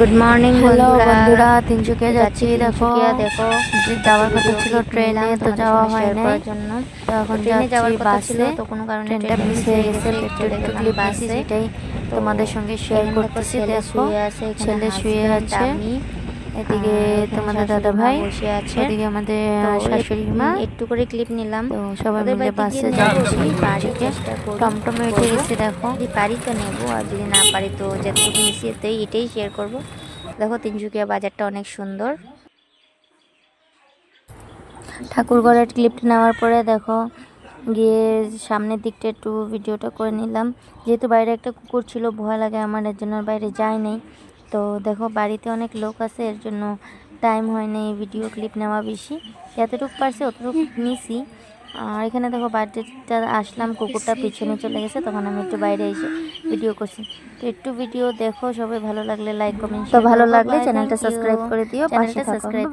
Good morning hello বন্ধুরা। তিনচুকে যাচ্ছি দেখো। দেখো। যে যাওয়ার কথা ছিল ট্রেনে তো যাওয়া হয় না এর জন্য। তো এখন ট্রেনে যাওয়ার যাচ্ছি কথা ছিল বাসে তো কোনো কারণে ট্রেনটা মিস হয়ে গেছে একটু একটু ক্লিপ বাসে। সেটাই তোমাদের সঙ্গে শেয়ার করতেছি দেখো। শুয়ে আছে এখানে ছেলে শুয়ে আছে। আমি এদিকে তোমাদের দাদা ভাই বসে আছে। এদিকে আমাদের শাশুড়ি মা একটু করে ক্লিপ নিলাম। তো সবাই মিলে বাসে যাচ্ছি চেষ্টা টমটমে উঠে। গেছি দেখো। যদি পারি তো নেব আর যদি না পারি তো যতটুকু মিশিয়ে তো এটাই শেয়ার করব। দেখো তিনচুকিয়া বাজারটা অনেক সুন্দর। ঠাকুরঘরের ক্লিপটা নেওয়ার পরে দেখো গিয়ে সামনের দিকটা একটু ভিডিওটা করে নিলাম। যেহেতু বাইরে একটা কুকুর ছিল ভয় লাগে আমার এর জন্য বাইরে যাই নাই। তো দেখো বাড়িতে অনেক লোক আছে এর জন্য টাইম হয় নাই ভিডিও ক্লিপ নেওয়া বেশি। এতটুকু পারছি অতটুকু নিছি। আর এখানে দেখো বার্থডেটা আসলাম কুকুরটা পিছনে চলে গেছে তখন আমি একটু বাইরে এসে ভিডিও করছি। তো একটু ভিডিও দেখো সবাই ভালো লাগলে লাইক কমেন্ট তো ভালো লাগলে চ্যানেলটা সাবস্ক্রাইব করে দিও চ্যানেলটা সাবস্ক্রাইব